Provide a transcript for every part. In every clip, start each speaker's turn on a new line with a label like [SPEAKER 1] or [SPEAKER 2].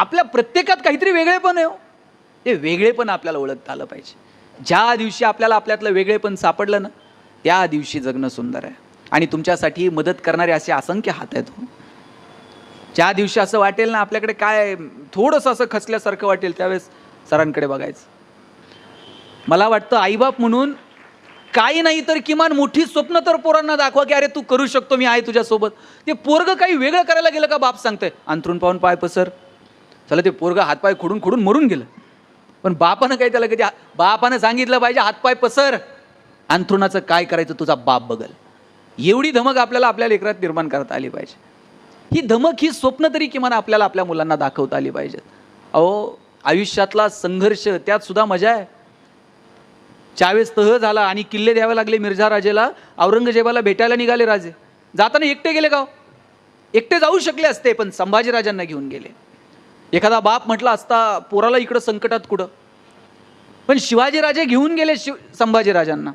[SPEAKER 1] आपल्या प्रत्येकात काहीतरी वेगळेपण आहे हो. ते वेगळेपण आपल्याला ओळखता आलं पाहिजे. ज्या दिवशी आपल्याला आपल्यातलं वेगळेपण सापडलं ना त्या दिवशी जगणं सुंदर आहे. आणि तुमच्यासाठी मदत करणारे असे असंख्य हात आहेत हो. ज्या दिवशी असं वाटेल ना आपल्याकडे काय थोडंसं असं खचल्यासारखं वाटेल त्यावेळेस सरांकडे बघायचं. मला वाटतं आईबाप म्हणून काही नाही तर किमान मोठी स्वप्न तर पोरांना दाखवा की अरे तू करू शकतो मी आहे तुझ्यासोबत. ते पोरगं काही वेगळं करायला गेलं का बाप सांगतंय? अंथरून पाहून पाय पसर. चला ते पोरगा हातपाय खुडून खुडून मरून गेलं. पण बापानं काय त्याला कधी बापानं सांगितलं पाहिजे हातपाय पसर. अंथरुणाचं काय करायचं तुझा बाप बघल. एवढी धमक आपल्याला आपल्या लेकरात निर्माण करता आली पाहिजे. ही धमक ही स्वप्न तरी किमान आपल्याला आपल्या मुलांना दाखवता आली पाहिजेत. अहो आयुष्यातला संघर्ष त्यात सुद्धा मजा आहे. चावेस तह झाला आणि किल्ले द्यावे लागले मिर्झा राजेला औरंगजेबाला भेटायला निघाले राजे. जाताना एकटे गेले का हो? एकटे जाऊ शकले असते पण संभाजीराजांना घेऊन गेले. एखादा बाप म्हटला असता पोराला इकडं संकटात कुठं? पण शिवाजीराजे घेऊन गेले शिव संभाजीराजांना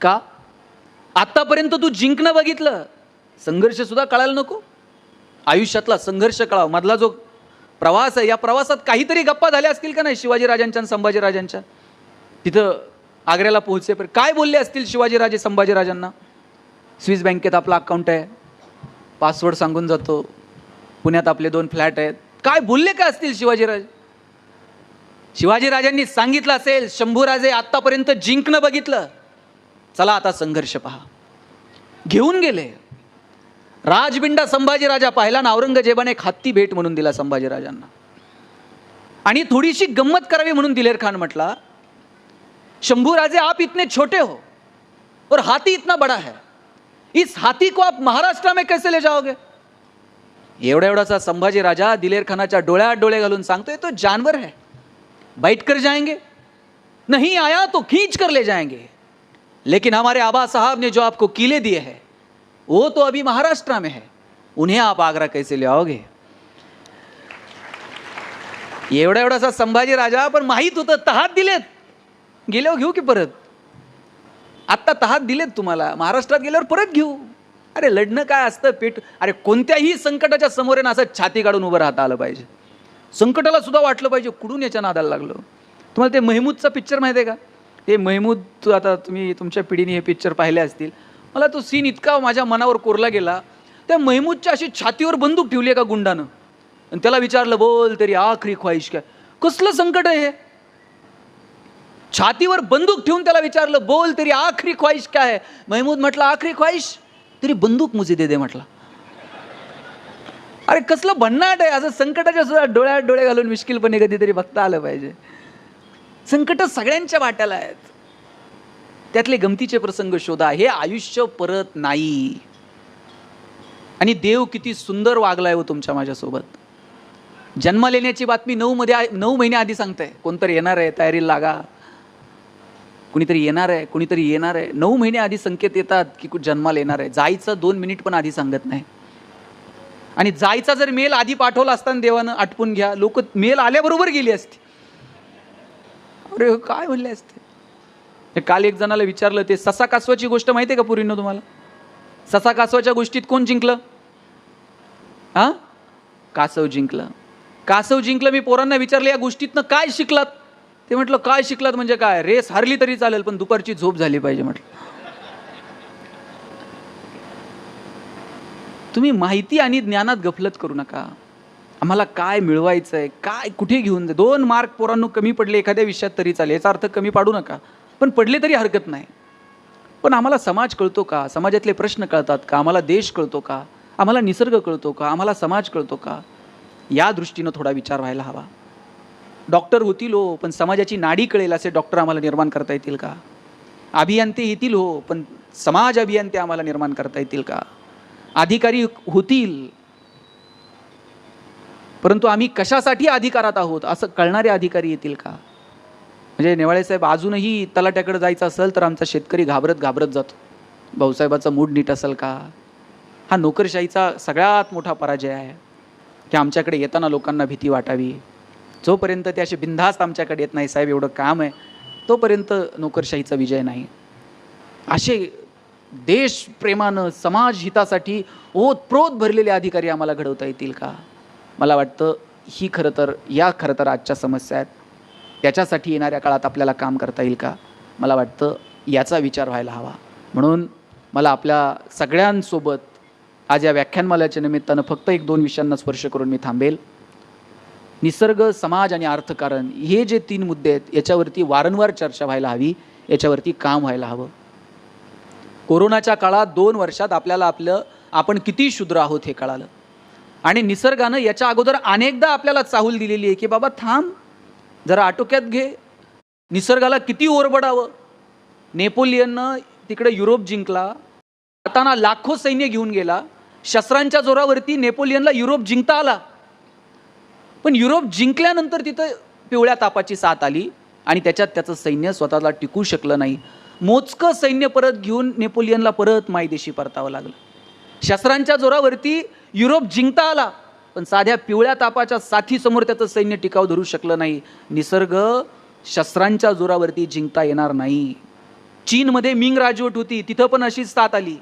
[SPEAKER 1] का? आत्तापर्यंत तू जिंकणं बघितलं. संघर्षसुद्धा कळायला नको. आयुष्यातला संघर्ष कळावा. मधला जो प्रवास आहे या प्रवासात काहीतरी गप्पा झाल्या असतील का नाही शिवाजीराजांच्या आणि संभाजीराजांच्या तिथं आग्र्याला पोहोचेपर्यंत काय बोलले असतील शिवाजीराजे संभाजीराजांना स्विस बँकेत आपला अकाउंट आहे. पासवर्ड सांगून जातो. पुण्यात आपले दोन फ्लॅट आहेत. काय बोलले का असतील शिवाजीराजे? शिवाजीराजांनी सांगितलं असेल शंभूराजे आत्तापर्यंत जिंकणं बघितलं. चला आता संघर्ष पहा. घेऊन गेले. राजबिंडा संभाजीराजा पाहिला ना औरंगजेबाने एक हत्ती भेट म्हणून दिला संभाजीराजांना. आणि थोडीशी गंमत करावी म्हणून दिलेर खान म्हटला शंभूराजे आप इतने छोटे हो और हाथी इतना बड़ा है. इस हाथी को आप महाराष्ट्र में कैसे ले जाओगे? एवढा एवढासा संभाजी राजा दिलेर खानाच्या डोळ्यात डोळे घालून सांगतोय तो जानवर है. बैठ कर जाएंगे. नहीं आया तो खींच कर ले जाएंगे. लेकिन हमारे आबा साहब ने जो आपको किले दिए हैं वो तो अभी महाराष्ट्र में है. उन्हें आप आगरा कैसे ले आओगे? एवढा एवढासा संभाजी राजा पण माहीत होतं तहात दिलेत. गेल्यावर घेऊ की परत? आत्ता तहात दिलेत तुम्हाला. महाराष्ट्रात गेल्यावर परत घेऊ. अरे लढणं काय असतं? पेट अरे कोणत्याही संकटाच्या समोर आहे ना असं छाती काढून उभं राहता आलं पाहिजे. संकटाला सुद्धा वाटलं पाहिजे कुठून याच्या नादाला लागलो? तुम्हाला ते महमूदचा पिक्चर माहिती आहे का? ते महमूद तू आता तुम्ही तुमच्या पिढीने हे पिक्चर पाहिले असतील. मला तो सीन इतका माझ्या मनावर कोरला गेला. त्या महमूदच्या अशी छातीवर बंदूक ठेवली आहे का गुंडानं. आणि त्याला विचारलं बोल तरी आखरी ख्वाहिश काय? कसलं संकट आहे हे? छातीवर बंदूक ठेवून त्याला विचारलं बोल तरी आखरी ख्वाहिश काय आहे? महमूद म्हटलं आखरी ख्वाहिश तरी बंदूक मुझे दे दे म्हटला. अरे कसलं भन्नाट आहे असं संकटाच्या सुद्धा डोळ्यात डोळे घालून मिश्किलपणे कधीतरी बघता आलं पाहिजे. संकट सगळ्यांच्या वाट्याला आहेत. त्यातले गमतीचे प्रसंग शोधा हे आयुष्य परत नाही. आणि देव किती सुंदर वागलाय हो तुमच्या माझ्यासोबत. जन्म लेण्याची बातमी नऊ मध्ये नऊ महिने आधी सांगताय. कोणतरी येणार आहे तयारीला लागा. कुणीतरी येणार आहे कुणीतरी येणार आहे. नऊ महिने आधी संकेत येतात की जन्माला येणार आहे. जायचं दोन मिनिट पण आधी सांगत नाही. आणि जायचा जर मेल आधी पाठवला असताना देवानं आटपून घ्या लोक मेल आल्याबरोबर गेली असती. अरे काय म्हणले असते? काल एक जणाला विचारलं ते ससा कासवाची गोष्ट माहिती आहे का पुरीनं तुम्हाला? ससा कासवाच्या गोष्टीत कोण जिंकलं? हा? कासव जिंकलं. कासव जिंकलं मी पोरांना विचारलं या गोष्टीतनं काय शिकलात? ते म्हटलं काय शिकलात म्हणजे काय? रेस हरली तरी चालेल पण दुपारची झोप झाली पाहिजे म्हटलं. तुम्ही माहिती आणि ज्ञानात गफलत करू नका. आम्हाला काय मिळवायचं आहे काय कुठे घेऊन जा दोन मार्क पोरांनो कमी पडले एखाद्या विषयात तरी चालेल याचा अर्थ कमी पाडू नका. पण पडले तरी हरकत नाही. पण आम्हाला समाज कळतो का? समाजातले प्रश्न कळतात का? आम्हाला देश कळतो का? आम्हाला निसर्ग कळतो का? आम्हाला समाज कळतो का? या दृष्टीनं थोडा विचार व्हायला हवा. डॉक्टर होतील हो पण समाजाची नाडी कळेल असे डॉक्टर आम्हाला निर्माण करता येतील का? अभियंते येतील हो पण समाज अभियंते आम्हाला निर्माण करता येतील का? अधिकारी होतील. परंतु आम्ही कशासाठी अधिकारात आहोत असं कळणारे अधिकारी येतील का? म्हणजे नेवाळे साहेब अजूनही तलाट्याकडे जायचं असेल तर आमचा शेतकरी घाबरत घाबरत जातो. भाऊसाहेबाचा मूड नीट असेल का? हा नोकरशाहीचा सगळ्यात मोठा पराजय आहे. की आमच्याकडे येताना लोकांना भीती वाटावी. जोपर्यंत ते असे बिनधास्त आमच्याकडे येत नाही साहेब एवढं काम आहे तोपर्यंत नोकरशाहीचा विजय नाही. असे देशप्रेमानं समाज हितासाठी ओतप्रोत भरलेले अधिकारी आम्हाला घडवता येतील का? मला वाटतं ही खरं तर या खरं तर आजच्या समस्या आहेत. त्याच्यासाठी येणाऱ्या काळात आपल्याला काम करता येईल का? मला वाटतं याचा विचार व्हायला हवा. म्हणून मला आपल्या सगळ्यांसोबत आज या व्याख्यानमालाच्या निमित्तानं फक्त एक दोन विषयांना स्पर्श करून मी थांबेल. निसर्ग समाज आणि अर्थकारण हे जे तीन मुद्दे आहेत याच्यावरती वारंवार चर्चा व्हायला हवी याच्यावरती काम व्हायला हवं. कोरोनाच्या काळात दोन वर्षात आपल्याला आपलं आपण किती शूद्र आहोत हे कळालं. आणि निसर्गानं याच्या अगोदर अनेकदा आपल्याला चाहूल दिलेली आहे की बाबा थांब जरा आटोक्यात घे. निसर्गाला किती ओरबडावं. नेपोलियननं तिकडे युरोप जिंकला. जाताना लाखो सैन्य घेऊन गेला. शस्त्रांच्या जोरावरती नेपोलियनला युरोप जिंकता आला. पण युरोप जिंकल्यानंतर तिथं पिवळ्या तापाची साथ आली आणि त्याच्यात त्याचं सैन्य स्वतःला टिकू शकलं नाही. मोजकं सैन्य परत घेऊन नेपोलियनला परत मायदेशी परतावं लागलं. शस्त्रांच्या जोरावरती युरोप जिंकता आला पण साध्या पिवळ्या तापाच्या साथीसमोर त्याचं सैन्य टिकाव धरू शकलं नाही. निसर्ग शस्त्रांच्या जोरावरती जिंकता येणार नाही. चीनमध्ये मिंग राजवट होती तिथं पण अशीच साथ आली.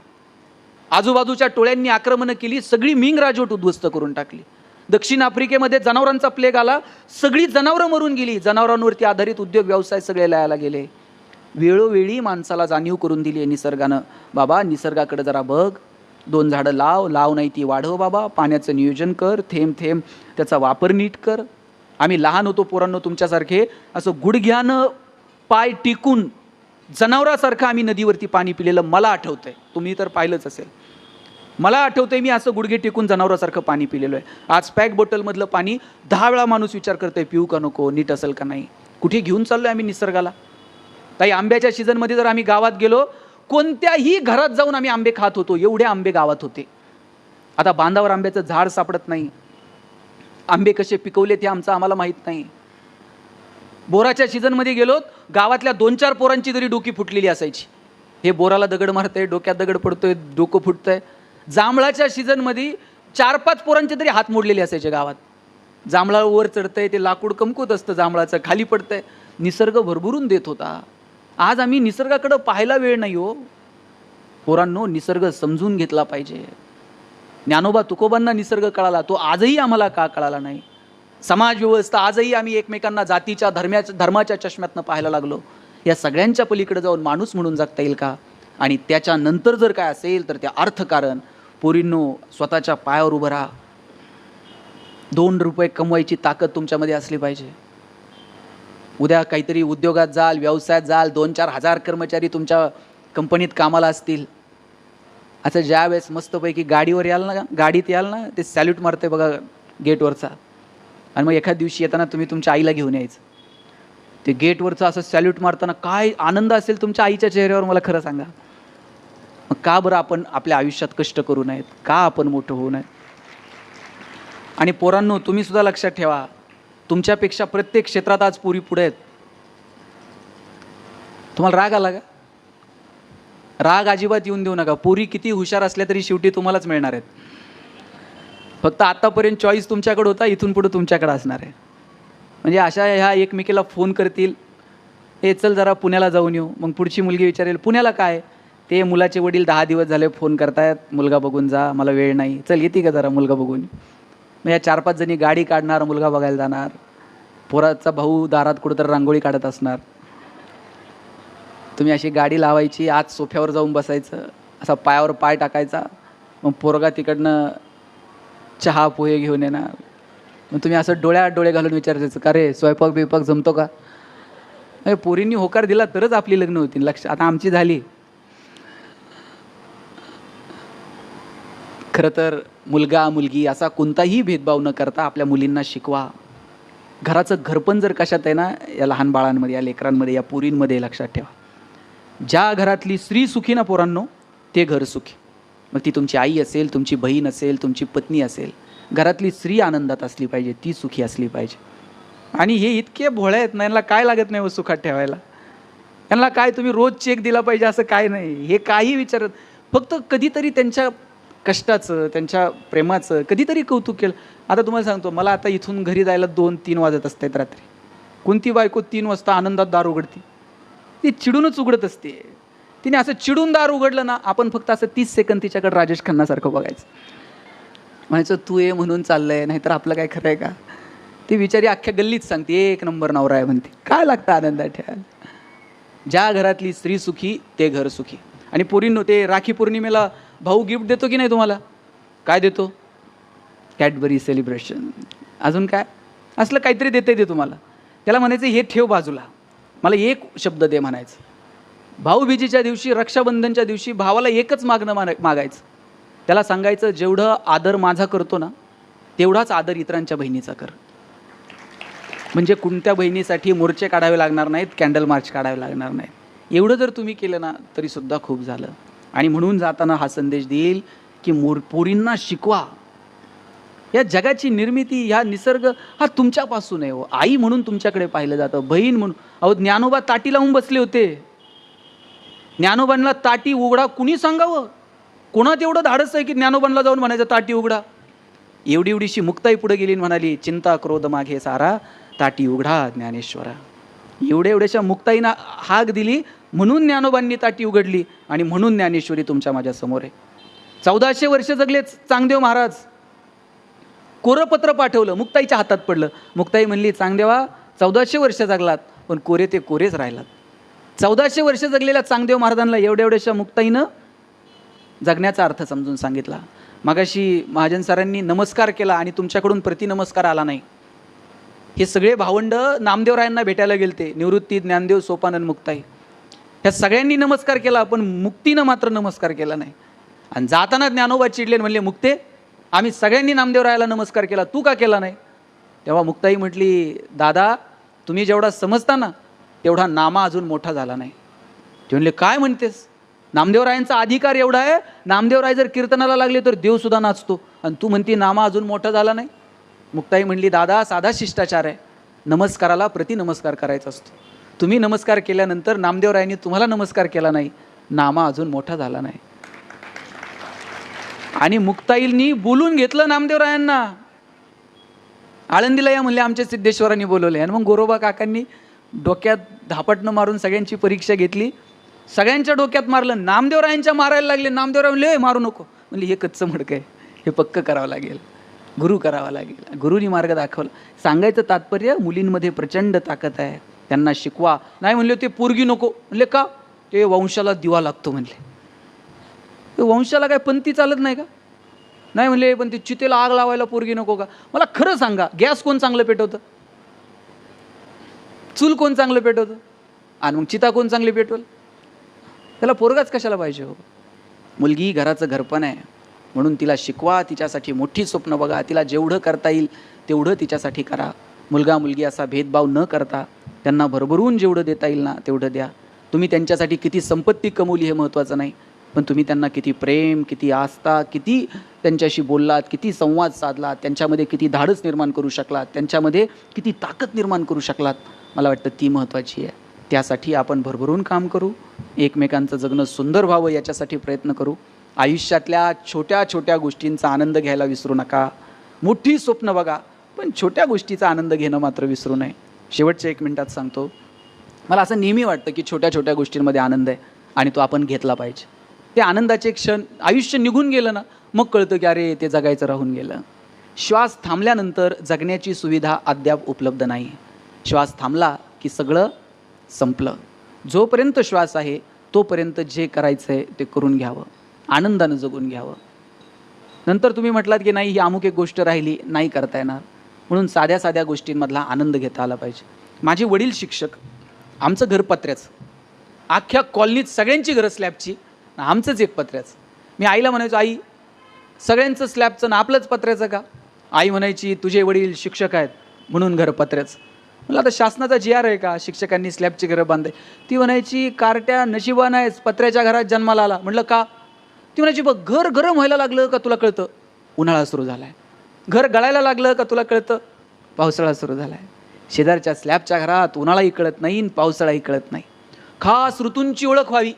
[SPEAKER 1] आजूबाजूच्या टोळ्यांनी आक्रमणं केली सगळी मिंग राजवट उद्ध्वस्त करून टाकली. दक्षिण आफ्रिकेमध्ये जनावरांचा प्लेग आला. सगळी जनावरं मरून गेली. जनावरांवरती आधारित उद्योग व्यवसाय सगळे लयाला गेले. वेळोवेळी माणसाला जाणीव करून दिली आहे निसर्गानं. बाबा निसर्गाकडे जरा बघ. दोन झाडं लाव. लाव नाही ती वाढव बाबा. पाण्याचं नियोजन कर. थेंब थेंब. त्याचा वापर नीट कर. आम्ही लहान होतो पोरांनो तुमच्यासारखे. असं गुडघ्यानं पाय टिकून जनावरासारखं आम्ही नदीवरती पाणी पिलेलं मला आठवतंय. तुम्ही तर पाहिलंच असेल. मला आठवतंय मी असं गुडघे टेकून जनावरासारखं पाणी पिलेलं आहे. आज पॅक बॉटलमधलं पाणी दहा वेळा माणूस विचार करतोय पिऊ का नको नीट असेल का नाही? कुठे घेऊन चाललोय आम्ही निसर्गाला? ताई आंब्याच्या सीझनमध्ये जर आम्ही गावात गेलो कोणत्याही घरात जाऊन आम्ही आंबे खात होतो एवढे आंबे गावात होते. आता बांधावर आंब्याचं झाड सापडत नाही. आंबे कसे पिकवले ते आमचं आम्हाला माहीत नाही. बोराच्या सीझनमध्ये गेलो गावातल्या दोन चार पोरांची जरी डोकी फुटलेली असायची. हे बोराला दगड मारतंय डोक्यात दगड पडतोय डोकं फुटतंय. जांभळाच्या सीझनमध्ये चार पाच पोरांचे तरी हात मोडलेले असायचे गावात. जांभळा वर चढतंय ते लाकूड कमकुत असतं जांभळाचं खाली पडतंय. निसर्ग भरभरून देत होता. आज आम्ही निसर्गाकडं पाहायला वेळ नाही हो. पोरांनो निसर्ग समजून घेतला पाहिजे. ज्ञानोबा तुकोबांना निसर्ग कळाला तो आजही आम्हाला का कळाला नाही? समाज व्यवस्था आजही आम्ही एकमेकांना जातीच्या धर्म्याच्या धर्माच्या चष्म्यातनं पाहायला लागलो. या सगळ्यांच्या पलीकडे जाऊन माणूस म्हणून जगता येईल का? आणि त्याच्यानंतर जर काय असेल तर ते अर्थकारण पोरींनो स्वतःच्या पायावर उभं राहा. दोन रुपये कमवायची ताकद तुमच्यामध्ये असली पाहिजे. उद्या काहीतरी उद्योगात जाल व्यवसायात जाल दोन चार हजार कर्मचारी तुमच्या कंपनीत कामाला असतील. असं ज्या वेळेस मस्तपैकी गाडीवर याल ना गाडीत याल ना ते सॅल्यूट मारते बघा गेटवरचा. आणि मग एखाद दिवशी येताना तुम्ही तुमच्या आईला घेऊन यायचं. ते गेटवरचं असं सॅल्यूट मारताना काय आनंद असेल तुमच्या आईच्या चेहऱ्यावर मला खरं सांगा. मग का बरं आपण आपल्या आयुष्यात कष्ट करू नयेत? का आपण मोठं होऊ नये आणि पोरांनो तुम्ही सुद्धा लक्षात ठेवा तुमच्यापेक्षा प्रत्येक क्षेत्रात आज पुरी पुढे आहेत. तुम्हाला राग आला का? राग अजिबात येऊन देऊ नका. पुरी किती हुशार असल्या तरी शेवटी तुम्हालाच मिळणार आहेत. फक्त आत्तापर्यंत चॉईस तुमच्याकडे होता इथून पुढे तुमच्याकडे असणार आहे. म्हणजे अशा ह्या एकमेकीला फोन करतील हे चल जरा पुण्याला जाऊन येऊ. मग पुढची मुलगी विचारेल पुण्याला काय? ते मुलाचे वडील दहा दिवस झाले फोन करतायत मुलगा बघून जा मला वेळ नाही. चल येते का जरा मुलगा बघून? मग या चार पाच जणी गाडी काढणार मुलगा बघायला जाणार. पोराचा भाऊ दारात कुठंतरी रांगोळी काढत असणार. तुम्ही अशी गाडी लावायची आज सोफ्यावर जाऊन बसायचं असा पायावर पाय टाकायचा. मग पोरगा तिकडनं चहा पोहे घेऊन येणार. मग तुम्ही असं डोळ्यात डोळे घालून विचारायचं का रे स्वयंपाक बिपाक जमतो का? पोरींनी होकार दिला तरच आपली लग्न होती लक्ष आता आमची झाली. खरं तर मुलगा मुलगी असा कोणताही भेदभाव न करता आपल्या मुलींना शिकवा. घराचं घरपण जर कशात आहे ना या लहान बाळांमध्ये या लेकरांमध्ये या पुरींमध्ये लक्षात ठेवा. ज्या घरातली स्त्री सुखी ना पोरांनो ते घर सुखी. मग ती तुमची आई असेल तुमची बहीण असेल तुमची पत्नी असेल घरातली स्त्री आनंदात असली पाहिजे ती सुखी असली पाहिजे. आणि हे इतके भोळे आहेत ना यांना काय लागत नाही व सुखात ठेवायला? यांना काय तुम्ही रोज चेक दिला पाहिजे असं काय नाही? हे काही विचारत फक्त कधीतरी त्यांच्या कष्टाचं त्यांच्या प्रेमाचं कधीतरी कौतुक केलं. आता तुम्हाला सांगतो मला आता इथून घरी जायला दोन तीन वाजत असतात रात्री. कोणती बायको तीन वाजता आनंदात दार उघडते? ती चिडूनच उघडत असते. तिने असं चिडून दार उघडलं ना आपण फक्त असं तीस सेकंद तिच्याकडे राजेश खन्नासारखं बघायचं. म्हणायचं तू ये म्हणून चाललंय नाहीतर आपलं काय खरं आहे का? ती बिचारी अख्ख्या गल्लीत सांगते एक नंबर नवरा आहे म्हणते. काय लागतं आनंदात ठेवायला? ज्या घरातली स्त्री सुखी ते घर सुखी. आणि पोरींनो ते राखी पौर्णिमेला भाऊ गिफ्ट देतो की नाही तुम्हाला? काय देतो? Cadbury celebration. अजून काय? असलं काहीतरी देते ते तुम्हाला. त्याला म्हणायचं हे ठेव बाजूला. मला एक शब्द दे म्हणायचं. भाऊबीजेच्या दिवशी रक्षाबंधनच्या दिवशी भावाला एकच मागणं मान मागायचं. त्याला सांगायचं जेवढं आदर माझा करतो ना तेवढाच आदर इतरांच्या बहिणीचा कर. म्हणजे कोणत्या बहिणीसाठी मोर्चे काढावे लागणार नाहीत कॅन्डल मार्च काढावे लागणार नाहीत. एवढं जर तुम्ही केलं ना तरीसुद्धा खूप झालं. आणि म्हणून जाताना हा संदेश देईल की मोर पोरींना शिकवा. या जगाची निर्मिती ह्या निसर्ग हा तुमच्यापासून आहे हो. आई म्हणून तुमच्याकडे पाहिलं जातं बहीण म्हणून. अहो ज्ञानोबा ताटी लावून बसले होते. ज्ञानोबांना ताटी उघडा कुणी सांगावं? कोणात एवढं धाडस आहे की ज्ञानोबांना जाऊन म्हणायचं ताटी उघडा. एवढी एवढीशी मुक्ताई पुढे गेली म्हणाली चिंता क्रोध मागे सारा ताटी उघडा ज्ञानेश्वरा. एवढ्या एवढ्याशा मुक्ताईनं हाक दिली म्हणून ज्ञानोबांनी ताटी उघडली आणि म्हणून ज्ञानेश्वरी तुमच्या माझ्यासमोर आहे. चौदाशे वर्ष जगले चांगदेव महाराज. कोरपत्र पाठवलं मुक्ताईच्या हातात पडलं. मुक्ताई म्हणली चांगदेवा चौदाशे वर्ष जगलात पण कोरे ते कोरेच राहिलात. चौदाशे वर्ष जगलेल्या चांगदेव महाराजांना एवढ्या एवढ्याशा मुक्ताईनं जगण्याचा अर्थ समजून सांगितला. मागाशी महाजन सरांनी नमस्कार केला आणि तुमच्याकडून प्रतिनमस्कार आला नाही. हे सगळे भावंड नामदेवरायांना भेटायला गेलते. निवृत्ती ज्ञानदेव सोपानन मुक्ताई. ह्या सगळ्यांनी नमस्कार केला पण मुक्तीनं मात्र नमस्कार केला नाही. आणि जाताना ज्ञानोबा चिडले म्हणले मुक्ते आम्ही सगळ्यांनी नामदेवरायाला नमस्कार केला तू का केला नाही? तेव्हा मुक्ताई म्हटली दादा तुम्ही जेवढा समजता ना तेवढा नामा अजून मोठा झाला नाही. ते म्हणले काय म्हणतेस? नामदेवरायांचा अधिकार एवढा आहे नामदेवराय जर कीर्तनाला लागले तर देवसुद्धा नाचतो. आणि तू म्हणती नामा अजून मोठा झाला नाही? मुक्ताई म्हणली दादा साधा शिष्टाचार आहे. नमस्काराला प्रतिनमस्कार करायचा असतो. तुम्ही नमस्कार केल्यानंतर नामदेवरायांनी तुम्हाला नमस्कार केला नाही नामा अजून मोठा झाला नाही. आणि मुक्ताईलनी बोलून घेतलं नामदेवरायांना आळंदीला या म्हणले आमच्या सिद्धेश्वरांनी बोलवले आणि मग गोरोबा काकांनी डोक्यात धापटणं मारून सगळ्यांची परीक्षा घेतली. सगळ्यांच्या डोक्यात मारलं नामदेवरायांच्या मारायला लागले. नामदेवराय म्हणले मारू नको. म्हणजे हे कच्चं मडकं आहे. हे पक्क करावं लागेल. गुरु करावा लागेल. गुरुनी मार्ग दाखवला. सांगायचं तात्पर्य मुलींमध्ये प्रचंड ताकद आहे. त्यांना शिकवा. नाही म्हणले ते पोरगी नको. म्हणले का? ते वंशाला दिवा लागतो म्हणले. ते वंशाला काय पंथी चालत नाही का? नाही म्हणले पण ते चितेला आग लावायला पोरगी नको का? मला खरं सांगा गॅस कोण चांगलं पेटवतं? चूल कोण चांगलं पेटवतं? आणि मग चिता कोण चांगली पेटवल? त्याला पोरगाच कशाला पाहिजे हो? मुलगी घराचं घरपण आहे. म्हणून तिला शिकवा तिच्यासाठी मोठी स्वप्न बघा. तिला जेवढं करता येईल तेवढं तिच्यासाठी करा. मुलगा मुलगी असा भेदभाव न करता त्यांना भरभरून जेवढं देता येईल ना तेवढं द्या. तुम्ही त्यांच्यासाठी किती संपत्ती कमवली हे महत्त्वाचं नाही. पण तुम्ही त्यांना किती प्रेम किती आस्था किती त्यांच्याशी बोललात किती संवाद साधलात त्यांच्यामध्ये किती धाडस निर्माण करू शकलात त्यांच्यामध्ये किती ताकद निर्माण करू शकलात मला वाटतं ती महत्त्वाची आहे. त्यासाठी आपण भरभरून काम करू एकमेकांचं जगणं सुंदर व्हावं याच्यासाठी प्रयत्न करू. आयुष्यातल्या छोट्या छोट्या गोष्टींचा आनंद घ्यायला विसरू नका. मोठी स्वप्न बघा पण छोट्या गोष्टीचा आनंद घेणं मात्र विसरू नये. शेवटच्या एक मिनटात सांगतो. मला असं नेहमी वाटतं की छोट्या छोट्या गोष्टींमध्ये आनंद आहे आणि तो आपण घेतला पाहिजे. ते आनंदाचे क्षण आयुष्य निघून गेलं ना मग कळतं की अरे ते जगायचं राहून गेलं. श्वास थांबल्यानंतर जगण्याची सुविधा अद्याप उपलब्ध नाही. श्वास थांबला की सगळं संपलं. जोपर्यंत श्वास आहे तोपर्यंत जे करायचं आहे ते करून घ्यावं. आनंदानं जगून घ्यावं. नंतर तुम्ही म्हटलात की नाही ही अमुक एक गोष्ट राहिली नाही करता येणार. म्हणून साध्या साध्या गोष्टींमधला आनंद घेता आला पाहिजे. माझे वडील शिक्षक आमचं घर पत्र्याचं. अख्ख्या कॉलनीत सगळ्यांची घरं स्लॅबची आमचंच एक पत्र्याचं. मी आईला म्हणायचो आई सगळ्यांचं स्लॅबचं ना आपलंच पत्र्याचं का? आई म्हणायची तुझे वडील शिक्षक आहेत म्हणून घर पत्र्याचं. म्हणलं आता शासनाचा जी आर आहे का? शिक्षकांनी स्लॅबची घरं बांधाय ती म्हणायची कारट्या नशिबानं आहेस पत्र्याच्या घरात जन्माला आला. म्हटलं का? ती म्हणायची बघ घर गरम व्हायला लागलं का तुला कळतं? उन्हाळा सुरू झाला आहे घर गळायला लागलं का तुला कळतं? पावसाळा सुरू झाला आहे शेजारच्या स्लॅबच्या घरात उन्हाळाही कळत नाही आणि पावसाळाही कळत नाही. खास ऋतूंची ओळख व्हावी.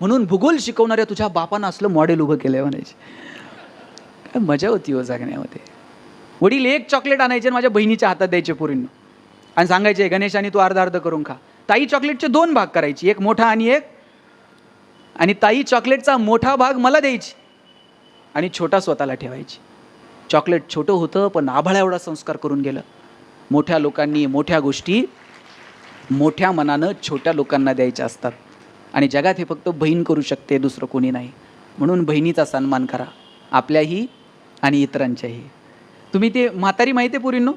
[SPEAKER 1] म्हणून भूगोल शिकवणाऱ्या तुझ्या बापानं असलं मॉडेल उभं केलं म्हणायचे. काय मजा होती हो जगण्यामध्ये. वडील एक चॉकलेट आणायचे आणि माझ्या बहिणीच्या हातात द्यायचे पुरींना. आणि सांगायचे गणेशाने तू अर्धा अर्ध करून खा. ताई चॉकलेटचे दोन भाग करायची एक मोठा आणि एक आणि ताई चॉकलेटचा मोठा भाग मला द्यायची आणि छोटा स्वतःला ठेवायची. चॉकलेट छोटं होतं पण आभाळा एवढा संस्कार करून गेलं. मोठ्या लोकांनी मोठ्या गोष्टी मोठ्या मनानं छोट्या लोकांना द्यायच्या असतात. आणि जगात हे फक्त बहीण करू शकते दुसरं कोणी नाही. म्हणून बहिणीचा सन्मान करा आपल्याही आणि इतरांच्याही. तुम्ही ते म्हातारी माहिती आहे पुरींनो?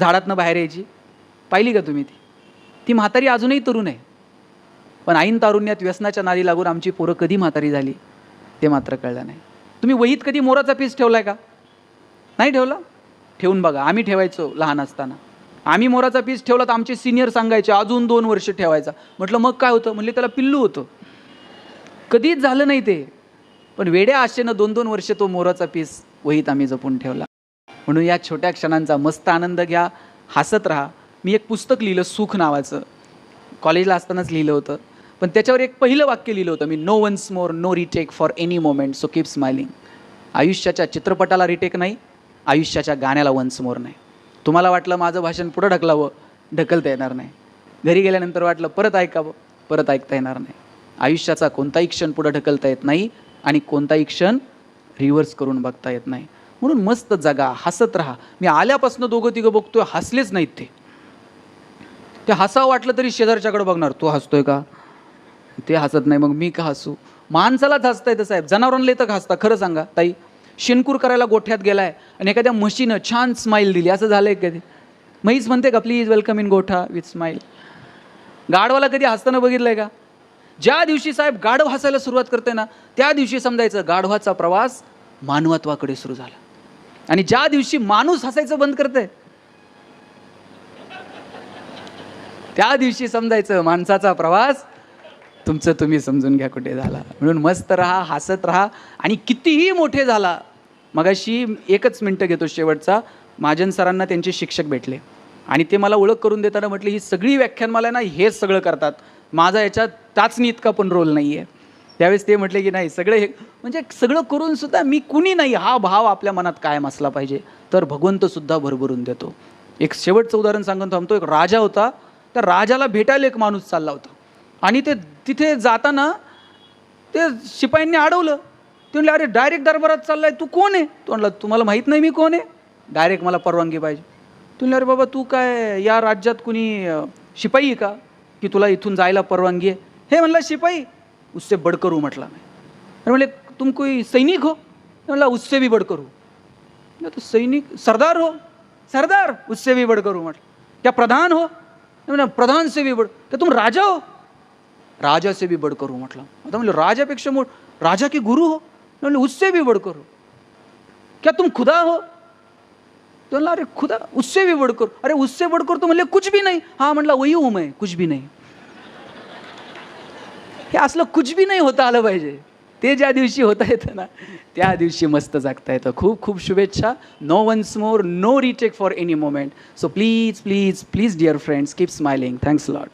[SPEAKER 1] झाडातनं बाहेर यायची. पाहिली का तुम्ही ती? ती म्हातारी अजूनही तरुण आहे. पण ऐन तारुण्यात व्यसनाच्या नादी लागून आमची पोरं कधी म्हातारी झाली ते मात्र कळलं नाही. तुम्ही वहीत कधी मोराचा पीस ठेवला आहे का? नाही ठेवला? ठेवून बघा. आम्ही ठेवायचो लहान असताना. आम्ही मोराचा पीस ठेवला तर आमचे सिनियर सांगायचे अजून दोन वर्ष ठेवायचा. म्हटलं मग काय होतं? म्हणले त्याला पिल्लू होतं. कधीच झालं नाही ते. पण वेड्या आशेनं दोन दोन वर्ष तो मोराचा पीस वहीत आम्ही जपून ठेवला. म्हणून या छोट्या क्षणांचा मस्त आनंद घ्या हसत राहा. मी एक पुस्तक लिहिलं सुख नावाचं. कॉलेजला असतानाच लिहिलं होतं. पण त्याच्यावर एक पहिलं वाक्य लिहिलं होतं मी no once more no retake for any moment so keep smiling आयुष्याच्या चित्रपटाला रिटेक नाही आयुष्याच्या गाण्याला वन्स मोर नाही. तुम्हाला वाटलं माझं भाषण पुढं ढकलावं? ढकलता येणार नाही. घरी गेल्यानंतर वाटलं परत ऐकावं? परत ऐकता येणार नाही. आयुष्याचा कोणताही क्षण पुढं ढकलता येत नाही आणि कोणताही क्षण रिव्हर्स करून बघता येत नाही. म्हणून मस्त जगा हसत राहा. मी आल्यापासून दोघं तिघं बघतोय हसलेच नाहीत ते. ते हसावं वाटलं तरी शेजारच्याकडे बघणार तो हसतोय का? ते हसत नाही मग मी का हसू? माणसालाच हसता येतं साहेब. जनावरांना येतं का हसता खरं सांगा. ताई शेणकूर करायला गोठ्यात गेलाय आणि एखाद्या म्हशीनं छान स्माईल दिली. असं झालंय कधी म्हैस म्हणते का प्लीज वेलकम इन गोठा विथ स्माईल गाढवाला कधी हसताना बघितलंय का? ज्या दिवशी साहेब गाढव हसायला सुरुवात करते ना त्या दिवशी समजायचं गाढवाचा प्रवास मानवत्वाकडे सुरू झाला. आणि ज्या दिवशी माणूस हसायचं बंद करते त्या दिवशी समजायचं माणसाचा प्रवास तुमचं तुम्ही समजून घ्या कुठे झाला. म्हणून मस्त राहा हसत राहा. आणि कितीही मोठे झाला मगाशी एकच मिनटं घेतो शेवटचा. महाजन सरांना त्यांचे शिक्षक भेटले. आणि ते मला ओळख करून देताना म्हटले ही सगळी व्याख्यान मला ना हेच सगळं करतात. माझा याच्यात चाचणी इतका पण रोल नाही आहे त्यावेळेस ते म्हटले की नाही सगळे हे म्हणजे सगळं करून सुद्धा मी कुणी नाही हा भाव आपल्या मनात कायम असला पाहिजे. तर भगवंतसुद्धा भरभरून देतो. एक शेवटचं उदाहरण सांगून थांबतो. एक राजा होता. त्या राजाला भेटायला एक माणूस चालला होता. आणि ते तिथे जाताना ते शिपायांनी अडवलं. ते म्हणले अरे डायरेक्ट दरबारात चाललाय तू कोण आहे? तो म्हणला तुम्हाला माहीत नाही मी कोण आहे. डायरेक्ट मला परवानगी पाहिजे. तू म्हणलं अरे बाबा तू काय या राज्यात कुणी शिपाई आहे का? की तुला इथून जायला परवानगी आहे? हे म्हणला शिपाई. उससे बडकरू म्हटला मी. अरे म्हणले तुम कोई सैनिक हो? म्हणला उससे भी बडकरू. तो सैनिक सरदार हो. सरदार उससे भी बडकरू म्हटलं. त्या प्रधान हो? म्हणलं, प्रधान से भी बड तुम राजा हो? राजा से भी बड करू म्हटलं आता म्हणलं राजापेक्षा मोठ राजा की गुरु हो? म्हणलं उससे भी बड करू। क्या तुम खुदा हो? तो म्हणला अरे खुदा उससे भी बड अरे उससे बड करू तो म्हणले कुछ भी नाही। हा म्हणला वही हूं मैं कुछ भी नाही। हे असलं कुछ भी नाही होता आलं पाहिजे ते ज्या दिवशी होता येतं ना त्या दिवशी मस्त जागता येतं खूप खूप शुभेच्छा। No once more no retake for any moment so please please please dear friends keep smiling thanks lot